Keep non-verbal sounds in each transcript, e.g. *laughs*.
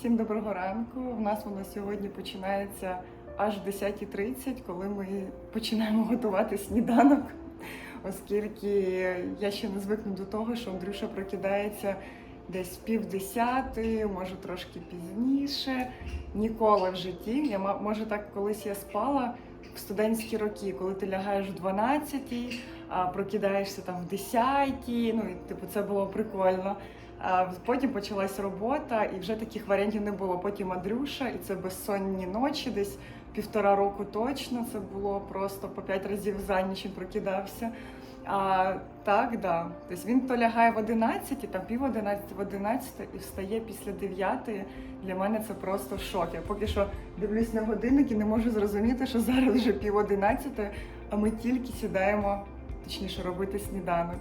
Всім доброго ранку. У нас воно сьогодні починається аж в 10.30, коли ми починаємо готувати сніданок, оскільки я ще не звикну до того, що Андрюша прокидається десь пів десятої, може трошки пізніше. Ніколи в житті. Я може так колись я спала в студентські роки, коли ти лягаєш в 12, а прокидаєшся там в 10, ну і типу це було прикольно. Потім почалась робота, і вже таких варіантів не було. Потім Андрюша, і це безсонні ночі, десь півтора року точно. Це було просто по п'ять разів за ніч він прокидався. А так, да. Тобто він то лягає в 11, там пів 11, в 11 і встає після 9. Для мене це просто шок. Я поки що дивлюсь на годинник і не можу зрозуміти, що зараз вже пів 11, а ми тільки сідаємо, точніше, робити сніданок.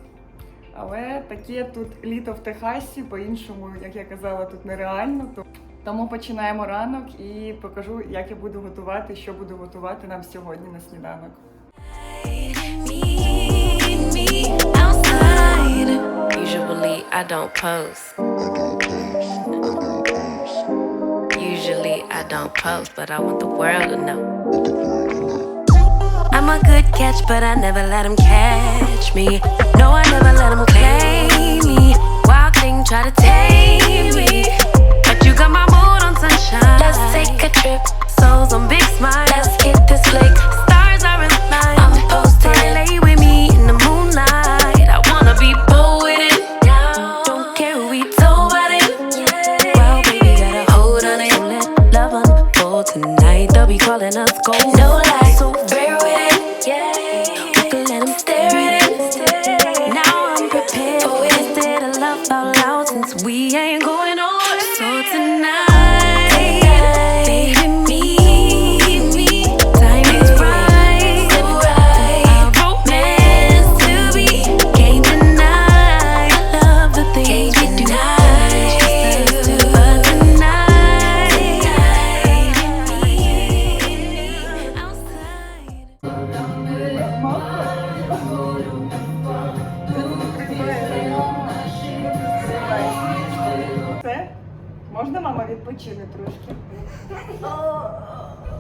Але таке тут літо в Техасі, по-іншому, як я казала, тут нереально. То- Тому починаємо ранок і покажу, як я буду готувати, що буду готувати нам сьогодні на сніданок. Usually I don't post. Usually I don't post, but I want the world to know. I'm a good catch, but I never let him catch me. No, I never let him claim me. Wild thing try to tame me. But you got my mood on sunshine. Let's take a trip. Souls on big smile. Let's hit this lake.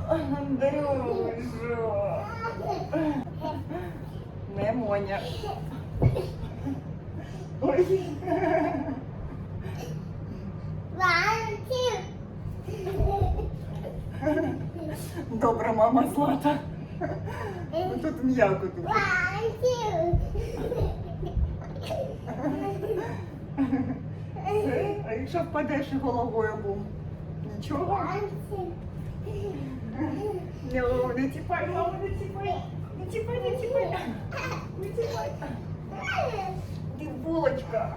Андрюшо. Не Моня. Ой. Добра мама Злата. Ну, Тут м'яко тут. А якщо впадеш головою бум? Нічого? Ну, не тіпай, мама, не тіпай. Не тіпай, не тіпай. Не тіпай. Ти булочка.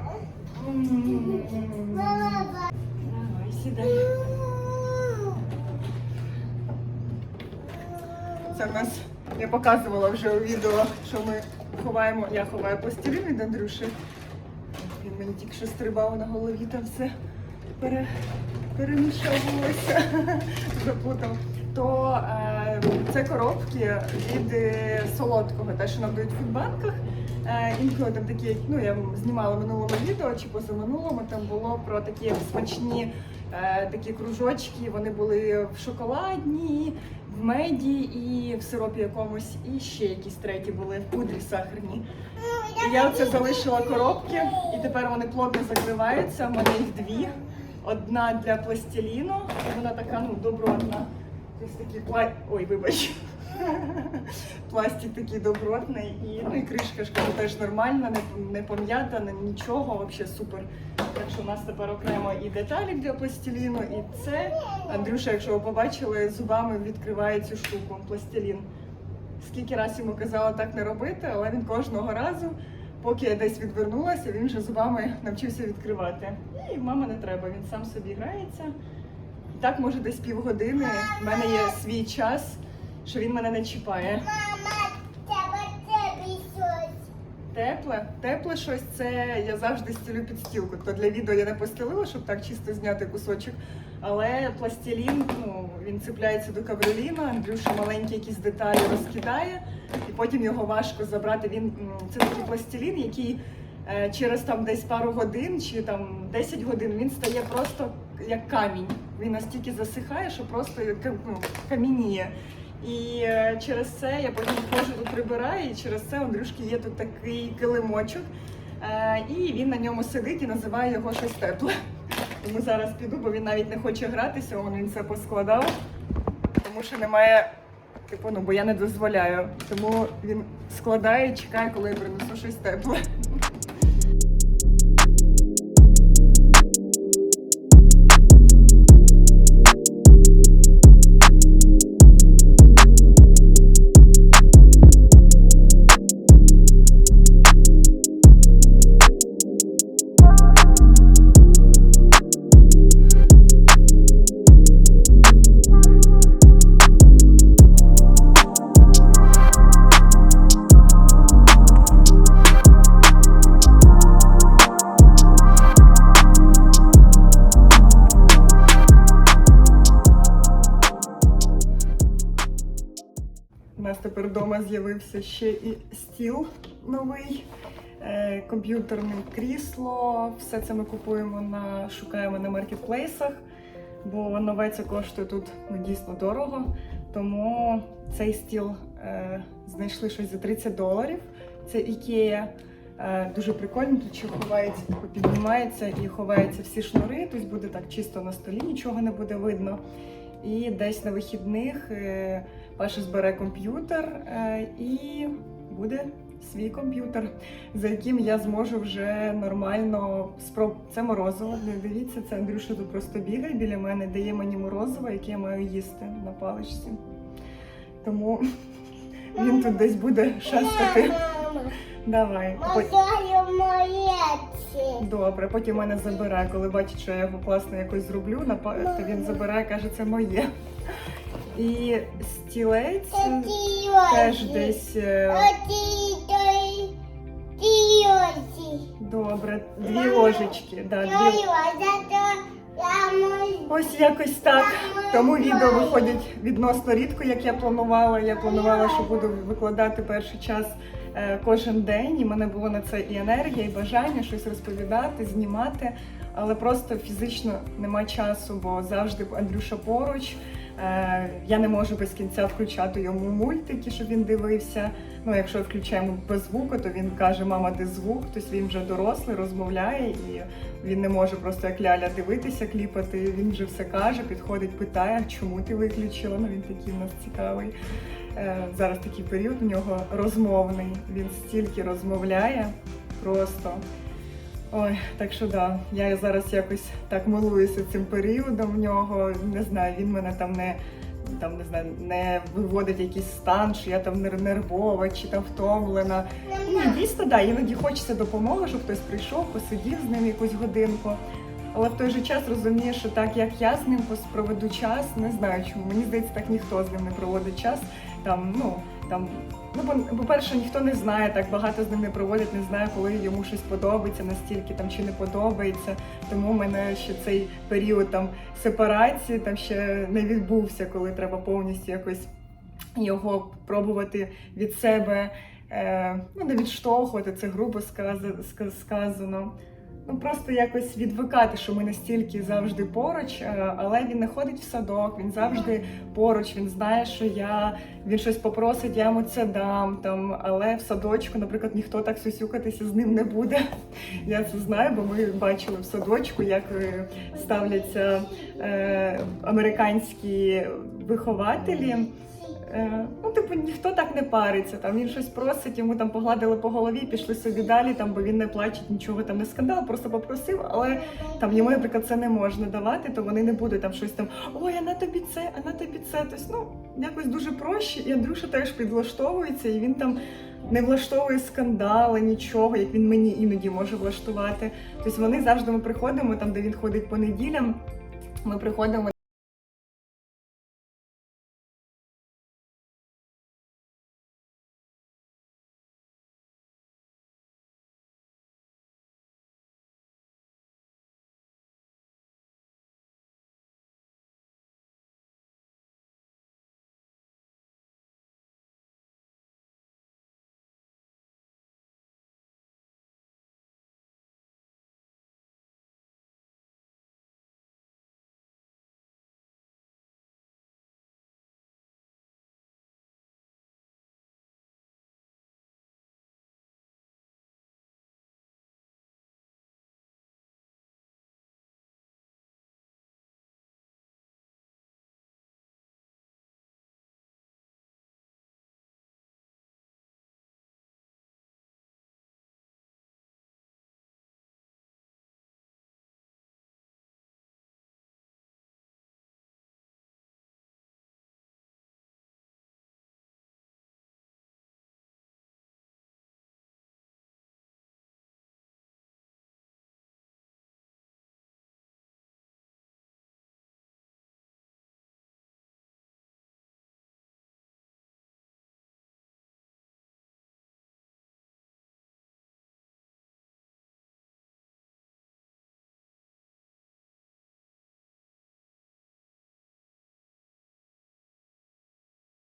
Давай, сідай. Це в нас я показувала вже у відео, що ми ховаємо. Я ховаю пластилін від Андрюші. Він мені тільки що стрибав на голові там все пере, перемішовувалося, *laughs* заплутав. То е, це коробки від е, солодкого, те, що нам дають в фудбанках. Е, інколи там такі, ну я знімала минулому відео чи позаминулому, там було про такі смачні е, такі кружочки. Вони були в шоколадні, в меді і в сиропі якомусь, і ще якісь треті були в пудрі сахарні. І я оце залишила коробки, і тепер вони плотно закриваються. У мене їх дві. Одна для пластиліну, вона така ну добротна. Ось такий пла... Ой, вибач. *laughs* Пластик такий добротний і, ну, і кришка ж кажу, теж нормальна, не, не пом'ята, нічого, взагалі супер. Так що у нас тепер окремо і деталі для пластиліну, і це. Андрюша, якщо ви побачили, зубами відкриває цю штуку, пластилін. Скільки раз йому казала так не робити, але він кожного разу, поки я десь відвернулася, він вже зубами навчився відкривати. І мама не треба, він сам собі грається. Так, може, десь півгодини. У мене є свій час, що він мене не чіпає. Тепле, тепле щось це я завжди стілю під стілку. То для відео я не постелила, щоб так чисто зняти кусочок. Але пластилін, ну він цепляється до кавроліна, Андрюша маленькі якісь деталі розкидає, і потім його важко забрати. Він це такий пластилін, який через там десь пару годин чи там 10 годин він стає просто як камінь. Він настільки засихає, що просто ну, камініє. І е, через це я потім ходжу тут прибираю, і через це Андрюшки є тут такий килимочок. Е, і він на ньому сидить і називає його щось тепле. Тому зараз піду, бо він навіть не хоче гратися, он він це поскладав. Тому що немає, типу, ну, бо я не дозволяю. Тому він складає чекає, коли я принесу щось тепле. З'явився ще і стіл новий, е, комп'ютерне крісло. Все це ми купуємо на шукаємо на маркетплейсах, бо нове це коштує тут ну, дійсно дорого. Тому цей стіл е, знайшли щось за 30 доларів. Це Ікея. Е, Дуже прикольно, тут ще ховається, піднімається і ховаються всі шнури, тобто буде так чисто на столі, нічого не буде видно. І десь на вихідних е, Паша збере комп'ютер е, і буде свій комп'ютер, за яким я зможу вже нормально спроб... Це морозиво. Дивіться, це Андрюша тут просто бігає біля мене, дає мені морозиво, яке я маю їсти на паличці. Тому *laughs* він тут десь буде шастати. Давай. Добре, потім мене забирає, коли бачить, що я його класно якось зроблю, то він забирає, каже, це моє. І стілець теж десь е, добре, дві ложечки. Да, дві... Ось якось так. Тому відео виходять відносно рідко, як я планувала. Я планувала, що буду викладати перший час е, кожен день, і в мене було на це і енергія, і бажання щось розповідати, знімати. Але просто фізично нема часу, бо завжди Андрюша поруч. Е, Я не можу без кінця включати йому мультики, щоб він дивився. Ну, якщо включаємо без звуку, то він каже, мама, де звук, тобто він вже дорослий, розмовляє, і він не може просто як ляля дивитися, кліпати. Він вже все каже, підходить, питає, чому ти виключила. Ну він такий в нас цікавий. Е, Зараз такий період у нього розмовний. Він стільки розмовляє просто. Ой, так що да, я зараз якось так милуюся цим періодом в нього. Не знаю, він мене там не там не знаю, не виводить якийсь стан, що я там нер- нервова чи там втомлена. Ні, дійсно, да, іноді хочеться допомоги, щоб хтось прийшов, посидів з ним якусь годинку. Але в той же час розумієш, що так як я з ним проведу час, не знаю чому. Мені здається, так ніхто з ним не проводить час. Там, ну там, ну по-перше, ніхто не знає, так багато з ним не проводять, не знає, коли йому щось подобається, настільки там чи не подобається. Тому в мене ще цей період там сепарації там ще не відбувся, коли треба повністю якось його пробувати від себе. Е, ну, не відштовхувати, це грубо сказа- ска- сказано. Ну просто якось відвикати, що ми настільки завжди поруч, е, але він не ходить в садок, він завжди поруч. Він знає, що я він щось попросить, я йому це дам. Там, але в садочку, наприклад, ніхто так сюсюкатися з ним не буде. Я це знаю, бо ми бачили в садочку, як е, ставляться е, американські вихователі. Е, Ну, типу, ніхто так не париться. Там він щось просить, йому там погладили по голові, пішли собі далі, там, бо він не плаче, нічого там не скандал, просто попросив, але там йому, наприклад, це не можна давати, то вони не будуть там щось там ой, а на тобі це, а на тобі це. Тобто, ну, якось дуже проще. І Андрюша теж підлаштовується, і він там не влаштовує скандали, нічого, як він мені іноді може влаштувати. Тобто вони завжди ми приходимо, там, де він ходить по неділям, ми приходимо.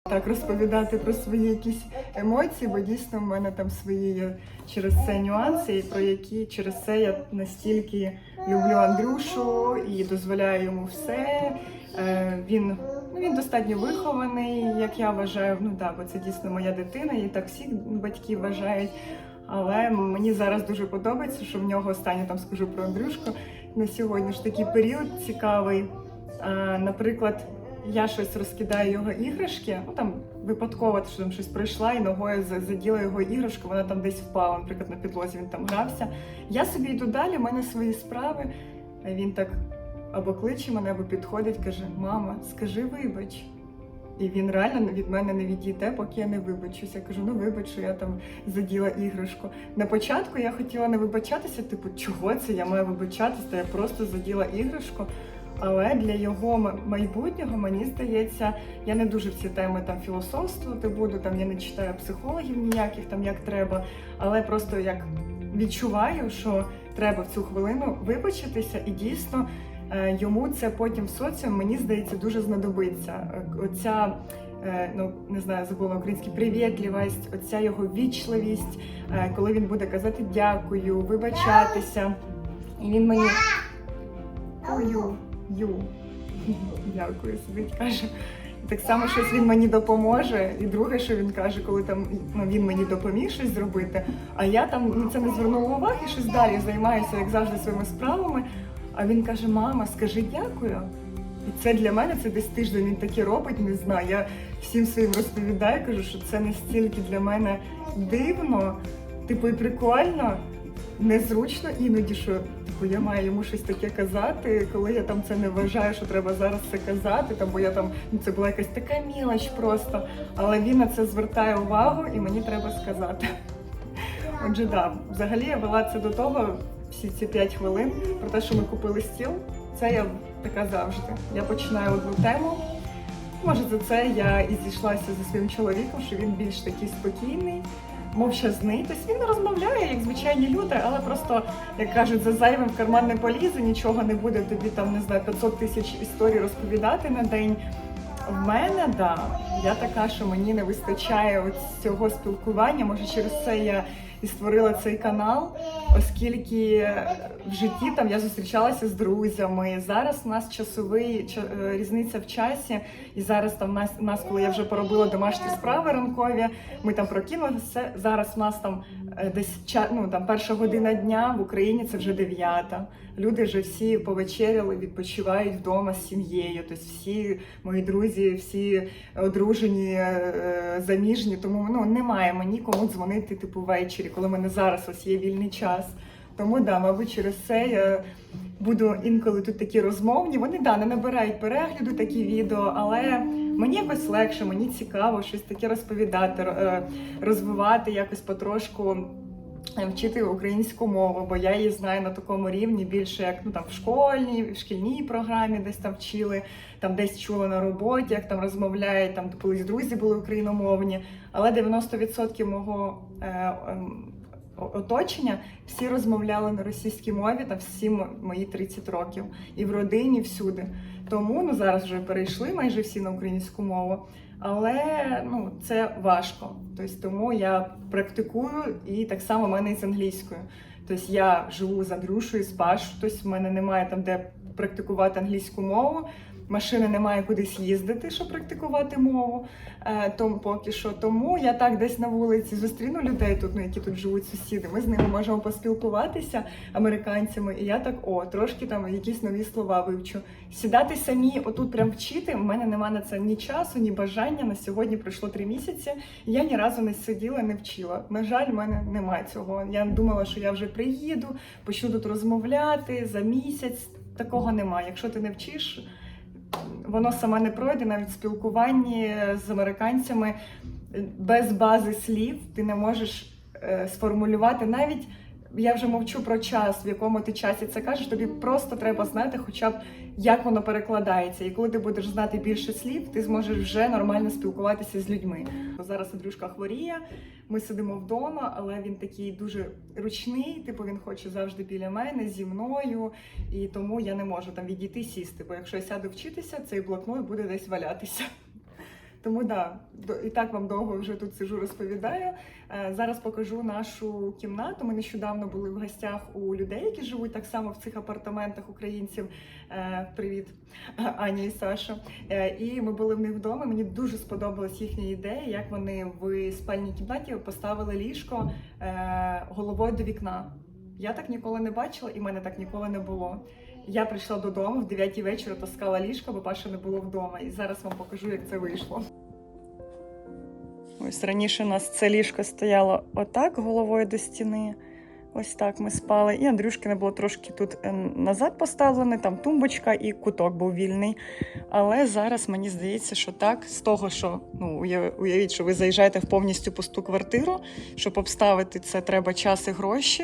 Так розповідати про свої якісь емоції, бо дійсно в мене там свої є через це нюанси, і про які через це я настільки люблю Андрюшу і дозволяю йому все. Е, Він ну він достатньо вихований, як я вважаю. Ну так, бо це дійсно моя дитина, і так всі батьки вважають. Але мені зараз дуже подобається, що в нього останнє там скажу про Андрюшку на сьогодні ж такий період цікавий. Е, Наприклад, я щось розкидаю його іграшки, ну там випадково що там щось прийшла і ногою за- заділа його іграшку, вона там десь впала, наприклад, на підлозі він там грався. Я собі йду далі, в мене свої справи. А він так або кличе мене, або підходить, каже: Мама, скажи вибач. І він реально від мене не відійде, поки я не вибачуся. Я кажу, ну вибач, що я там заділа іграшку. На початку я хотіла не вибачатися, типу, чого це я маю вибачатися, я просто заділа іграшку. Але для його майбутнього мені здається, я не дуже в ці теми там філософствувати буду. Там я не читаю психологів ніяких там як треба, але просто як відчуваю, що треба в цю хвилину вибачитися, і дійсно е, йому це потім в соціумі, мені здається, дуже знадобиться. Е, Оця е, ну не знаю, забула український привітливість, оця його вічливість, коли він буде казати дякую, вибачатися. І він мені ою, ю. Дякую, сидить, каже. Так само щось він мені допоможе. І друге, що він каже, коли там ну, він мені допоміг щось зробити, а я там на це не звернула уваги, щось далі займаюся, як завжди, своїми справами. А він каже: Мама, скажи дякую. І це для мене це десь тиждень він таке робить, не знаю. Я всім своїм розповідаю, кажу, що це настільки для мене дивно, типу, і прикольно, незручно іноді, що типу, я маю йому щось таке казати, коли я там це не вважаю, що треба зараз це казати, там, бо я там ну, це була якась така мілоч просто. Але він на це звертає увагу і мені треба сказати. Отже, да, взагалі я вела це до того, всі ці 5 хвилин, про те, що ми купили стіл. Це я така завжди. Я починаю одну тему. Може, за це я і зійшлася зі своїм чоловіком, що він більш такий спокійний, мовчазний. Тобто він розмовляє, як звичайні люди, але просто, як кажуть, за зайвим в карман не полізе, нічого не буде тобі там, не знаю, 500 тисяч історій розповідати на день. В мене, да, я така, що мені не вистачає ось цього спілкування. Може, через це я і створила цей канал, оскільки в житті там я зустрічалася з друзями. Зараз у нас часовий ча- е, різниця в часі, і зараз там нас, нас, коли я вже поробила домашні справи ранкові, ми там прокинулися. Зараз у нас там е, десь ну, там перша година дня в Україні це вже дев'ята. Люди вже всі повечеряли, відпочивають вдома з сім'єю. Тобто всі мої друзі, всі одружені, е, заміжні. Тому ну немає мені кому дзвонити типу ввечері, коли в мене зараз ось є вільний час. Тому да, мабуть, через це я буду інколи тут такі розмовні. Вони да не набирають перегляду такі відео, але мені якось легше, мені цікаво щось таке розповідати, е, розвивати якось потрошку. Е, Вчити українську мову, бо я її знаю на такому рівні більше як ну там в школьній, в шкільній програмі десь там вчили, там десь чула на роботі, як там розмовляють, там колись друзі були україномовні. Але 90% мого е, о- оточення всі розмовляли на російській мові та всі мої 30 років і в родині, і всюди. Тому ну зараз вже перейшли майже всі на українську мову. Але ну це важко. Тобто тому я практикую і так само в мене і з англійською. Тобто я живу з Андрюшою, з Пашою, тобто в мене немає там де практикувати англійську мову. Машини немає кудись їздити, щоб практикувати мову. Е, тому поки що. Тому я так десь на вулиці зустріну людей тут, ну які тут живуть сусіди. Ми з ними можемо поспілкуватися американцями, і я так о, трошки там якісь нові слова вивчу. Сідати самі, отут прям вчити. в мене нема на це ні часу, ні бажання. На сьогодні пройшло три місяці. і Я ні разу не сиділа, не вчила. На жаль, в мене немає цього. Я думала, що я вже приїду, почну тут розмовляти за місяць. Такого немає. Якщо ти не вчиш, воно саме не пройде навіть в спілкуванні з американцями без бази слів ти не можеш е, сформулювати навіть. Я вже мовчу про час, в якому ти часі це кажеш. Тобі просто треба знати, хоча б як воно перекладається. І коли ти будеш знати більше слів, ти зможеш вже нормально спілкуватися з людьми. Зараз Андрюшка хворіє, ми сидимо вдома, але він такий дуже ручний. Типу він хоче завжди біля мене зі мною, і тому я не можу там відійти сісти. Бо якщо я сяду вчитися, цей блокнот буде десь валятися. Тому да, і так вам довго вже тут сижу, розповідаю. Е, Зараз покажу нашу кімнату. Ми нещодавно були в гостях у людей, які живуть так само в цих апартаментах українців. Е, Привіт, Аня і Саша. Е, І ми були в них вдома. Мені дуже сподобалась їхня ідея, як вони в спальній кімнаті поставили ліжко головою до вікна. Я так ніколи не бачила, і в мене так ніколи не було. Я прийшла додому в 9 вечора, таскала ліжко, бо Паша не було вдома. І зараз вам покажу, як це вийшло. Ось раніше у нас це ліжко стояло отак головою до стіни. Ось так ми спали. І Андрюшкине було трошки тут е, назад поставлене, там тумбочка і куток був вільний. Але зараз мені здається, що так, з того, що ну уявіть, що ви заїжджаєте в повністю пусту квартиру, щоб обставити це, треба час і гроші.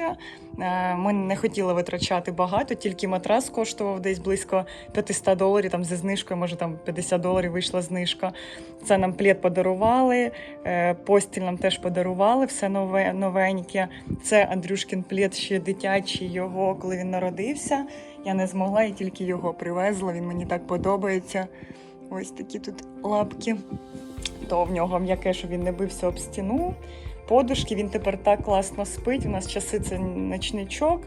Е, Ми не хотіли витрачати багато, тільки матрас коштував десь близько 500 доларів. Там зі знижкою, може там 50 доларів вийшла знижка. Це нам плід подарували, е, постіль нам теж подарували, все нове, новеньке. Це Андрюшкін плід ще дитячий його, коли він народився. Я не змогла і тільки його привезла. Він мені так подобається. Ось такі тут лапки. То в нього м'яке, щоб він не бився об стіну. Подушки він тепер так класно спить. У нас часи це ночничок,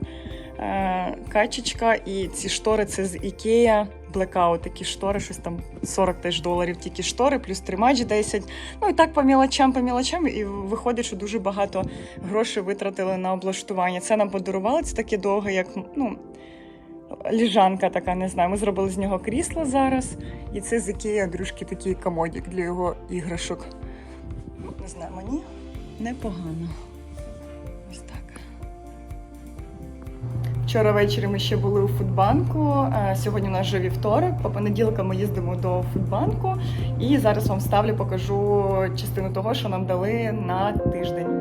е, качечка і ці штори це з Ікея. Блекаут, такі штори, щось там 40 теж доларів тільки штори, плюс тримач 10. Ну і так по мілочам, по мілочам, і виходить, що дуже багато грошей витратили на облаштування. Це нам подарували, це таке довге, як ну, ліжанка така, не знаю. Ми зробили з нього крісло зараз. І це з Ікеї Андрюшки такий комодик для його іграшок. Не знаю, мені непогано. Вчора ввечері ми ще були у фудбанку. Сьогодні у нас вже вівторок. По понеділкам ми їздимо до фудбанку. І зараз вам ставлю, покажу частину того, що нам дали на тиждень.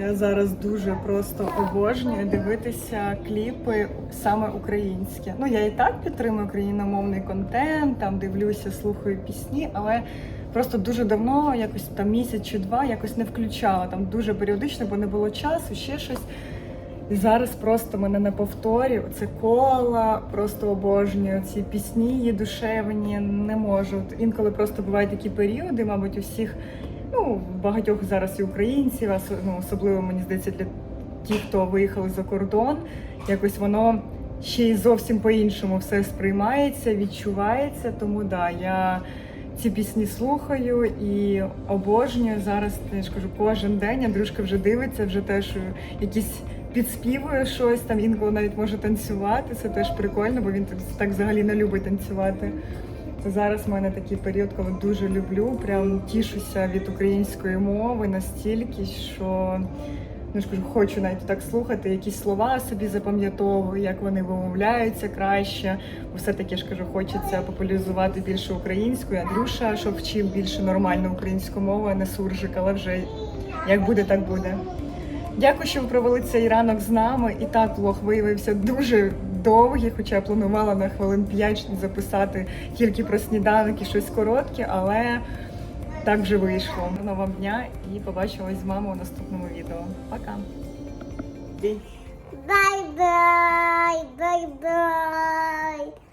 Я зараз дуже просто обожнюю дивитися кліпи саме українські. Ну я і так підтримую україномовний контент, там дивлюся, слухаю пісні, але просто дуже давно, якось там місяць чи два, якось не включала там дуже періодично, бо не було часу, ще щось. І зараз просто мене на повторі це кола, просто обожнюю ці пісні, її душевні, не можу. Інколи просто бувають такі періоди, мабуть, у всіх, ну, багатьох зараз і українців, ну, особливо мені здається, для тих, хто виїхали за кордон, якось воно ще й зовсім по-іншому все сприймається, відчувається. Тому да, я ці пісні слухаю і обожнюю зараз. Я ж кажу, кожен день Андрюшка вже дивиться, вже теж якісь підспівує щось там, інколи навіть може танцювати. Це теж прикольно, бо він так взагалі не любить танцювати. Зараз в мене такий період, коли дуже люблю, прям тішуся від української мови настільки, що ну, ж кажу, хочу навіть так слухати, якісь слова собі запам'ятовую, як вони вимовляються краще. Все-таки ж кажу, хочеться популяризувати більше українську. Андрюша, щоб вчив більше нормальну українську мову, а не суржик, але вже як буде, так буде. Дякую, що ви провели цей ранок з нами. І так влог виявився дуже довгі, хоча я планувала на хвилин 5 записати тільки про сніданок і щось коротке, але так вже вийшло. Нового дня і побачимось з мамою у наступному відео. Пока! Bye bye, bye bye.